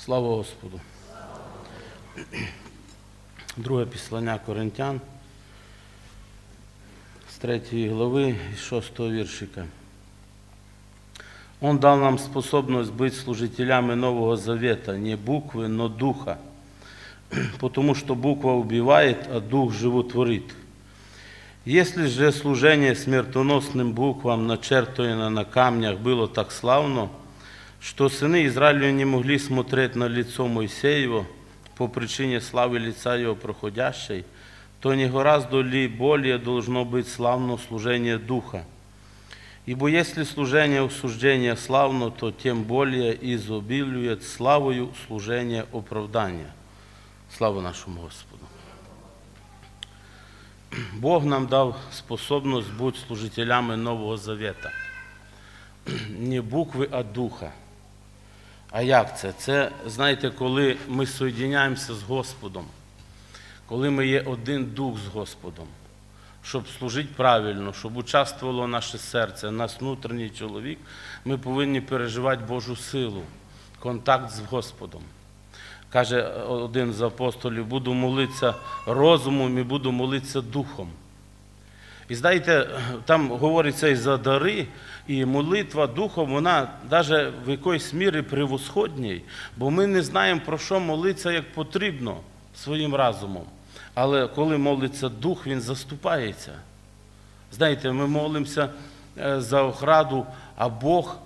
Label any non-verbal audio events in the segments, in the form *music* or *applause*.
Слава Господу. Друге післання Коринтян з 3 глави і 6 віршика. Он дал нам способность быть служителями Нового Завета, не буквы, но духа, потому что буква убивает, а дух животворит. Если же служение смертоносным буквам, начертано на камнях, было так славно, что сыны Израиля не могли смотреть на лицо Моисеева по причине славы лица его проходящей, то не гораздо ли более должно быть славно служение Духа? Ибо если служение осуждения славно, то тем более изобилует славою служение оправдания. Слава нашому Господу. Бог нам дав способність бути служителями Нового Завета. Не букви, а духа. А як це? Це, знаєте, коли ми соєдиняємося з Господом, коли ми є один дух з Господом, щоб служити правильно, щоб участвувало наше серце, наш внутрішній чоловік, ми повинні переживати Божу силу, контакт з Господом. Каже один з апостолів, буду молитися розумом і буду молитися духом. І знаєте, там говориться і за дари, і молитва духом, вона навіть в якоїсь мірі превосходній, бо ми не знаємо, про що молитися як потрібно своїм разумом. Але коли молиться дух, він заступається. Знаєте, ми молимося е, за охраду, а Бог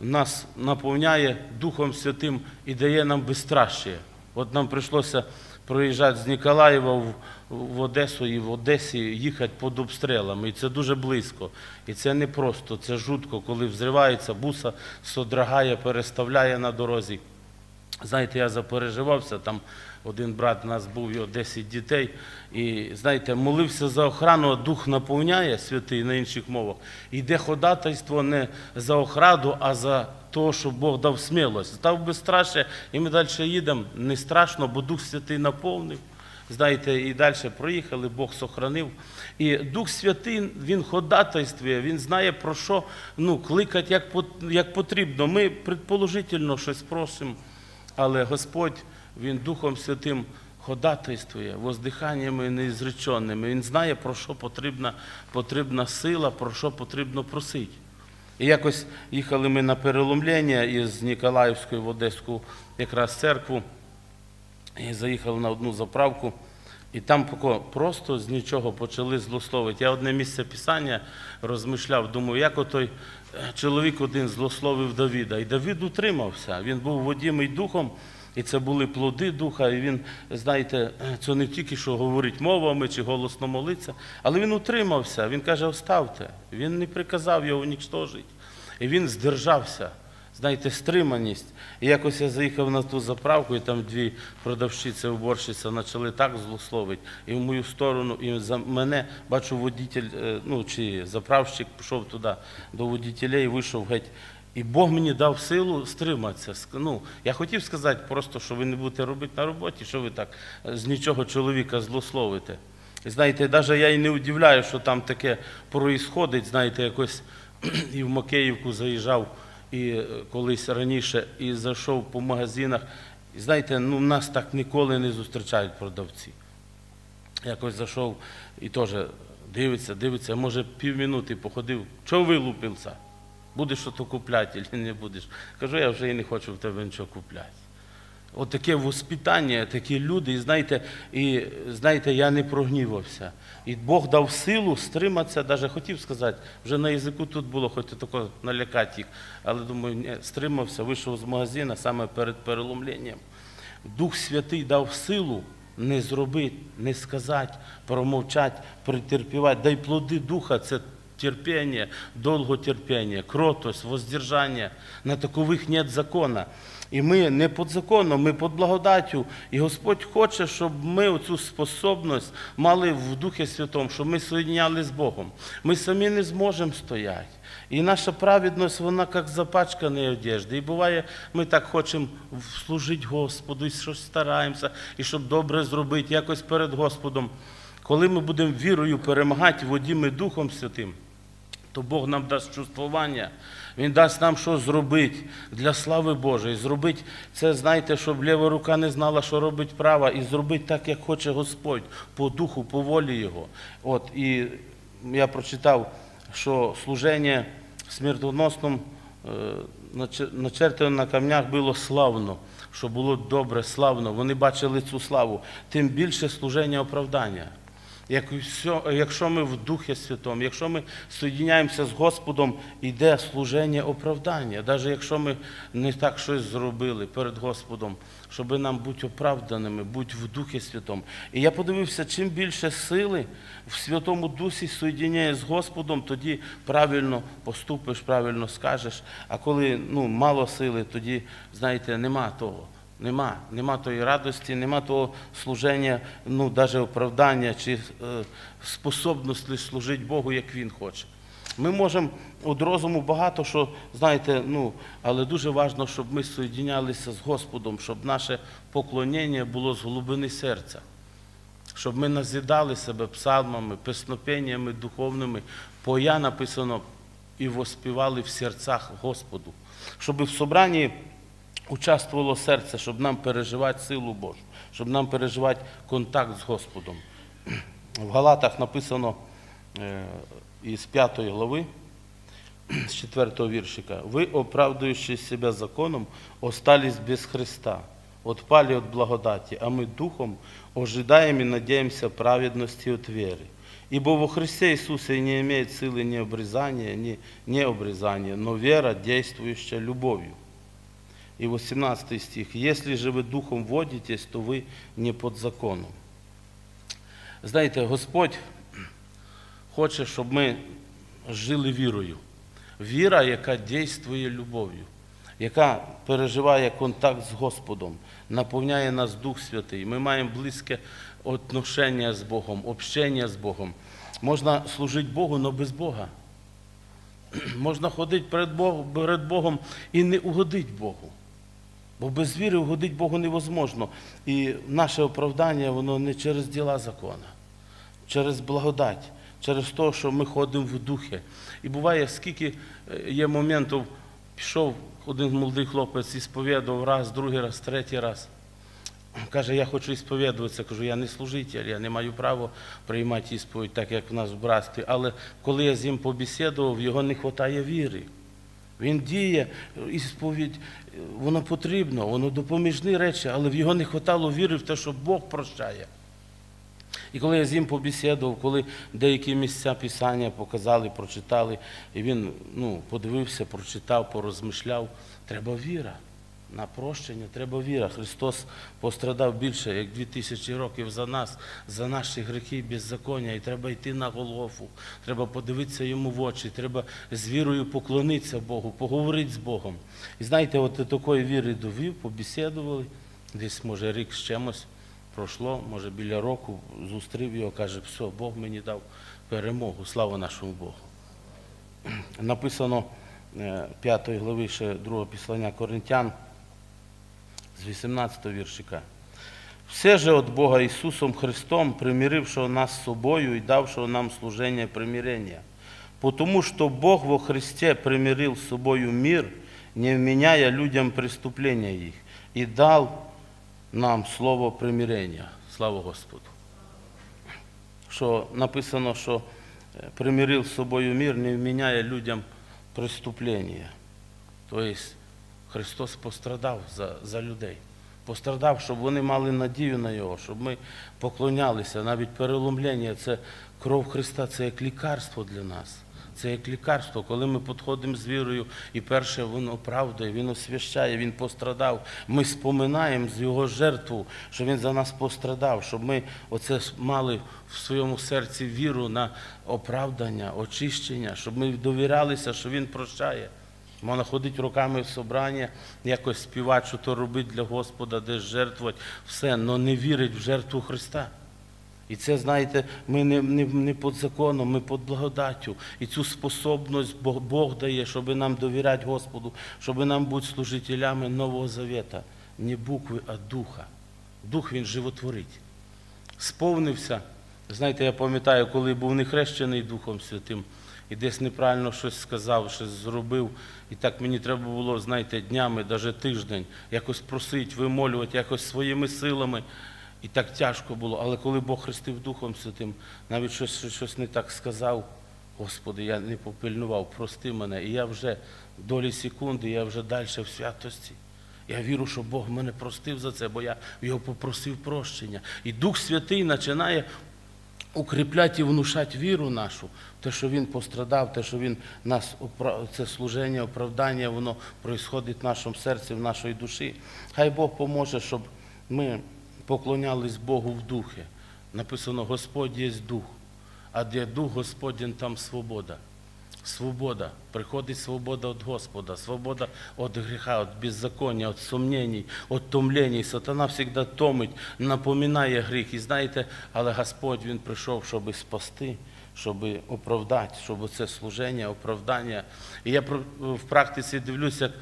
нас наповняє Духом Святим і дає нам безстрашие. От нам прийшлося проїжджати з Ніколаєва в, в Одесу і в Одесі їхати під обстрілами. І це дуже близько. І це не просто, це жутко, коли взривається буса, содрагає, переставляє на дорозі. Знаєте, я запереживався, там один брат у нас був, його 10 дітей, і знаєте, молився за охрану, а дух наповняє святий на інших мовах. Йде ходатайство не за охрану, а за те, що Бог дав смілость. Став безстрашие, і ми далі їдемо. Не страшно, бо Дух Святий наповнив. Знаєте, і далі проїхали, Бог сохранив. І Дух Святий, Він ходатайствує, Він знає, про що ну, кликати, як, як потрібно. Ми предположительно щось просимо, але Господь, Він Духом Святим ходатайствує, воздиханнями неізреченими. Він знає, про що потрібна, потрібна сила, про що потрібно просити. І якось їхали ми на переломлення із Ніколаївської в Одеську якраз церкву. І заїхав на одну заправку, і там просто з нічого почали злословити. Я одне місце писання розмишляв, думаю, як отой е, чоловік один злословив Давіда. І Давид утримався. Він був водімий духом, і це були плоди духа. І він, знаєте, е, це не тільки що говорить мовами чи голосно молиться, але він утримався. Він каже, оставте. Він не приказав його унічтожити. І він здержався знаєте, стриманість. І якось я заїхав на ту заправку, і там дві продавщиці, уборщиця почали так злословити. І в мою сторону, і за мене, бачу, водитель, е, ну, чи заправщик пішов туди до водітелей, вийшов геть. І Бог мені дав силу стриматися. Ну, я хотів сказати просто, що ви не будете робити на роботі, що ви так е, з нічого чоловіка злословите. І знаєте, навіть я і не удивляю, що там таке проїсходить, знаєте, якось *clears throat* і в Макеївку заїжджав і е, колись раніше, і зайшов по магазинах. І знаєте, ну нас так ніколи не зустрічають продавці. Якось зайшов і теж дивиться, дивиться, може півмінути походив. Чого вилупився? Будеш що то купляти чи не будеш? Кажу, я вже і не хочу в тебе нічого купляти. От воспитання, такі люди, і знаєте, і знаєте, я не прогнівався. І Бог дав силу стриматися, навіть хотів сказати, вже на язику тут було, хоч тако налякати їх. Але думаю, ні, стримався, вийшов з магазину саме перед переломленням. Дух Святий дав силу не зробити, не сказати, промовчати, претерпівати. Дай плоди Духа це терпение, долготерпение, кротость, воздержание. На такових нет закона. І ми не під законом, ми під благодаттю. І Господь хоче, щоб ми оцю способність мали в Духі Святому, щоб ми соєдняли з Богом. Ми самі не зможемо стояти. І наша праведність, вона як запачкані одежди. І буває, ми так хочемо служити Господу, і щось стараємося, і щоб добре зробити, якось перед Господом. Коли ми будемо вірою перемагати водіми Духом Святим, то Бог нам дасть чувствування, Він дасть нам що зробити для слави Божої. Зробити це, знаєте, щоб ліва рука не знала, що робить права, і зробити так, як хоче Господь, по духу, по волі Його. От, і я прочитав, що служення смертоносному е, наче- начертано на камнях було славно, що було добре, славно. Вони бачили цю славу. Тим більше служення оправдання. Якщо ми в Духі Святому, якщо ми соєдняємося з Господом, йде служення оправдання, навіть якщо ми не так щось зробили перед Господом, щоб нам бути оправданими, бути в Духі Святому. І я подивився, чим більше сили в Святому Дусі соєдняє з Господом, тоді правильно поступиш, правильно скажеш. А коли ну, мало сили, тоді, знаєте, нема того. Нема, нема тої радості, нема того служення, ну, навіть оправдання чи е, способності служити Богу, як Він хоче. Ми можемо від розуму багато що, знаєте, ну, але дуже важливо, щоб ми соєднялися з Господом, щоб наше поклоніння було з глибини серця, щоб ми назидали себе псалмами, песнопеннями духовними, поя написано і воспівали в серцях Господу, щоб в собранні участвувало серце, щоб нам переживати силу Божу, щоб нам переживати контакт з Господом. В Галатах написано е, із 5 глави, з 4 віршика. Ви, оправдуючи себе законом, остались без Христа, отпали от благодати, а мы духом ожидаем и надеемся праведности от веры. Ибо во Христе Иисусе не имеет силы ни обрезания, ни необрезания, но вера, действующая любовью. И 18 стих. Если же вы духом водитесь, то вы не под законом. Знаєте, Господь хоче, щоб ми жили вірою. Віра, яка дійствує любов'ю, яка переживає контакт з Господом, наповняє нас Дух Святий. Ми маємо близьке отношення з Богом, общення з Богом. Можна служити Богу, але без Бога. Можна ходити перед Богом, перед Богом і не угодити Богу. Бо без віри угодити Богу невозможно. І наше оправдання, воно не через діла закона, через благодать, через те, що ми ходимо в духі. І буває, скільки е, є моментів, пішов один молодий хлопець і сповідував раз, другий раз, третій раз. Каже, я хочу ісповідуватися. Кажу, я не служитель, я не маю права приймати ісповідь, так як в нас в братстві. Але коли я з ним побесідував, його не вистачає віри. Він діє, ісповідь, воно потрібно, воно допоміжні речі, але в його не вистачало віри в те, що Бог прощає. І коли я з ним побесідував, коли деякі місця Писання показали, прочитали, і він ну, подивився, прочитав, порозмишляв, треба віра. На прощення треба віра. Христос пострадав більше, як дві тисячі років за нас, за наші гріхи і беззаконня. І треба йти на Голгофу, треба подивитися йому в очі, треба з вірою поклонитися Богу, поговорити з Богом. І знаєте, от такої віри довів, побесідували, десь, може, рік з чимось пройшло, може, біля року, зустрів його, каже, все, Бог мені дав перемогу, слава нашому Богу. Написано 5 глави ще другого післання Коринтян з 18 віршика. Все же от Бога Ісусом Христом, примирившего нас з собою і давшего нам служение примирения. Потому что Бог во Христе примирил с собою мир, не вменяя людям преступления их, и дал нам слово примирення. Слава Господу. Що написано, що е, примирив з собою мир, не вміняє людям преступлення. Тобто Христос пострадав за, за людей. Пострадав, щоб вони мали надію на Його, щоб ми поклонялися. Навіть переломлення це кров Христа, це як лікарство для нас. Це як лікарство, коли ми підходимо з вірою, і перше Він оправдує, Він освящає, Він пострадав. Ми споминаємо з Його жертву, що Він за нас пострадав, щоб ми оце мали в своєму серці віру на оправдання, очищення, щоб ми довірялися, що Він прощає. Можна ходити руками в собрання, якось співати, що то робити для Господа, десь жертвувати, все, але не вірить в жертву Христа. І це, знаєте, ми не, не, не під законом, ми під благодаттю. І цю способність Бог, Бог дає, щоб нам довіряти Господу, щоб нам бути служителями Нового Завета. Не букви, а духа. Дух він животворить. Сповнився. Знаєте, я пам'ятаю, коли був не хрещений Духом Святим, і десь неправильно щось сказав, щось зробив. І так мені треба було, знаєте, днями, навіть тиждень, якось просити, вимолювати, якось своїми силами. І так тяжко було. Але коли Бог хрестив Духом Святим, навіть щось, щось- не так сказав, Господи, я не попильнував, прости мене. І я вже долі секунди, я вже далі в святості. Я вірю, що Бог мене простив за це, бо я його попросив прощення. І Дух Святий починає укріпляти і внушати віру нашу, те, що Він пострадав, те, що Він нас це служення, оправдання, воно происходить в нашому серці, в нашій душі. Хай Бог поможе, щоб ми поклонялись Богу в духі. Написано, Господь є дух, а де дух Господень, там свобода. Свобода. Приходить свобода від Господа, свобода від гріха, від беззаконня, від сумнінь, від томлень. Сатана завжди томить, напоминає гріх. І знаєте, але Господь Він прийшов, щоб спасти, щоб оправдати, щоб це служення, оправдання. І я в практиці дивлюся,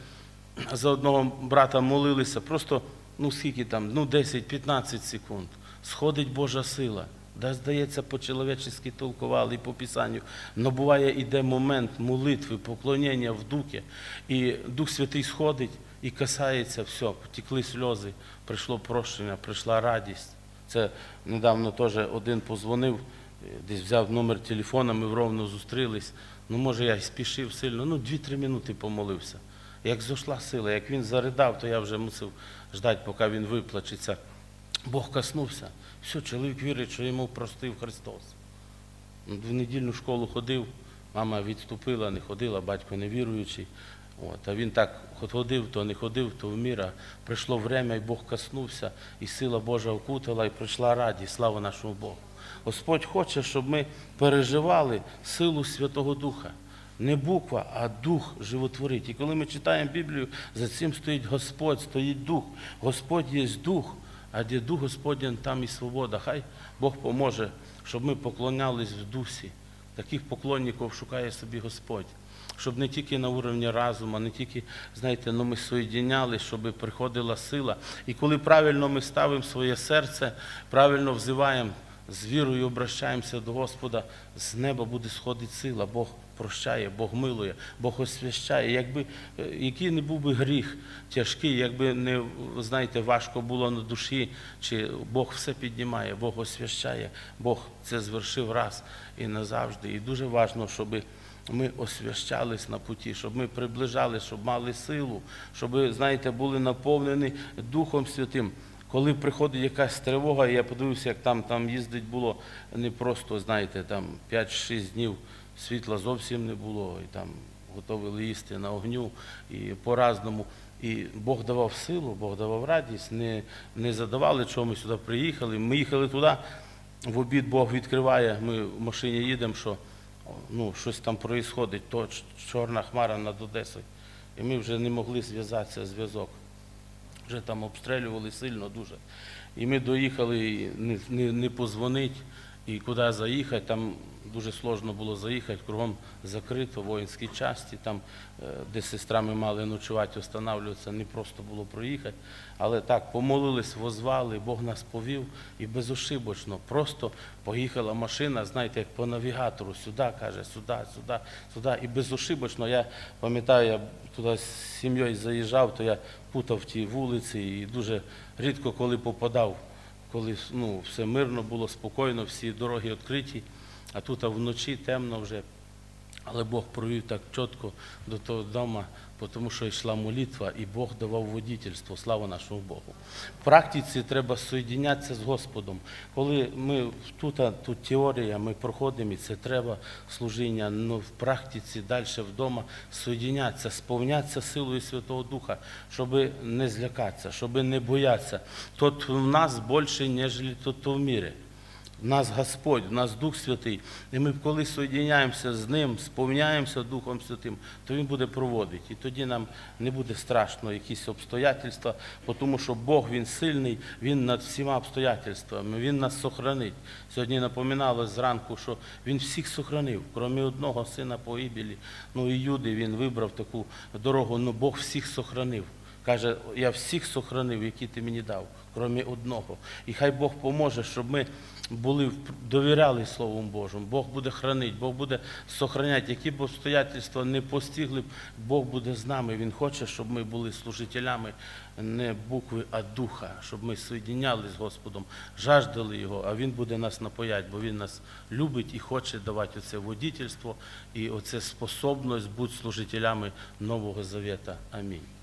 як за одного брата молилися, просто, ну скільки там, ну 10-15 секунд. Сходить Божа сила. Да, здається, по-чоловічески толкували і по Писанню. Но буває, іде момент молитви, поклонення в духі, і Дух Святий сходить і касається, все, потекли сльози, прийшло прощення, прийшла радість. Це недавно теж один позвонив, е, десь взяв номер телефона, ми ровно зустрілись. Ну, може, я спішив сильно, ну, 2-3 минути помолився. Як зайшла сила, як він заридав, то я вже мусив ждати, поки він виплачеться. Бог коснувся. Все, чоловік вірить, що йому простив Христос. В недільну школу ходив, мама відступила, не ходила, батько невіруючий. От, а він так ходив, то не ходив, то вмір. А Прийшло время, і Бог коснувся, і сила Божа окутала, і прийшла радість, слава нашому Богу. Господь хоче, щоб ми переживали силу Святого Духа. Не буква, а дух животворить. І коли ми читаємо Біблію, за цим стоїть Господь, стоїть Дух. Господь є Дух, а де Дух Господень, там і свобода. Хай Бог поможе, щоб ми поклонялись в дусі. Таких поклонників шукає собі Господь. Щоб не тільки на уровні разуму, не тільки, знаєте, ну ми соєдіняли, щоб приходила сила. І коли правильно ми ставимо своє серце, правильно взиваємо, з вірою обращаємося до Господа, з неба буде сходити сила. Бог прощає, Бог милує, Бог освящає. Якби е, який не був би гріх тяжкий, якби не знаєте, важко було на душі, чи Бог все піднімає, Бог освящає, Бог це звершив раз і назавжди. І дуже важливо, щоб ми освящались на путі, щоб ми приближались, щоб мали силу, щоб, знаєте, були наповнені Духом Святим. Коли приходить якась тривога, я подивився, як там, там їздить було не просто, знаєте, там 5-6 днів світла зовсім не було, і там готовили їсти на огню і по-разному. І Бог давав силу, Бог давав радість, не, не задавали, чого ми сюди приїхали. Ми їхали туди, в обід Бог відкриває, ми в машині їдемо, що ну, щось там відбувається, то чорна хмара над Одесою. І ми вже не могли зв'язатися, зв'язок. Вже там обстрілювали сильно дуже. І ми доїхали не, не, не позвонить, і куди заїхати. Там дуже сложно було заїхати, кругом закрито, воїнські часті, там, е, де сестрами мали ночувати, останавливатися, не просто було проїхати. Але так, помолились, возвали, Бог нас повів і безошибочно. Просто поїхала машина, знаєте, як по навігатору, сюди, каже, сюди, сюди, сюди. І безошибочно, я пам'ятаю, я туди з сім'єю заїжджав, то я путав ті вулиці і дуже рідко коли попадав, коли ну, все мирно було, спокійно, всі дороги відкриті, а тут а вночі темно вже. Але Бог провів так чітко до того дому, тому що йшла молитва, і Бог давав водительство. Слава нашому Богу. В практиці треба соєдінятися з Господом. Коли ми тут, тут теорія, ми проходимо, і це треба служіння, але в практиці далі вдома соєдінятися, сповнятися силою Святого Духа, щоб не злякатися, щоб не боятися. Тут в нас більше, ніж тут в мірі. Нас Господь, в нас Дух Святий. І ми коли соєдиняємося з Ним, сповняємося Духом Святим, то Він буде проводити. І тоді нам не буде страшно якісь обстоятельства, тому що Бог Він сильний, Він над всіма обстоятельствами, Він нас сохранить. Сьогодні напоминалось зранку, що Він всіх сохранив, крім одного сина погибелі. Ну і Юди він вибрав таку дорогу, ну Бог всіх сохранив. Каже, я всіх сохранив, які ти мені дав, крім одного. І хай Бог поможе, щоб ми були довіряли Словом Божому. Бог буде хранити, Бог буде сохраняти, які б обстоятельства не постигли, Бог буде з нами. Він хоче, щоб ми були служителями не букви, а духа, щоб ми соєдиняли з Господом, жаждали Його, а Він буде нас напоять, бо Він нас любить і хоче давати оце водительство і оце способність бути служителями Нового Завета. Амінь.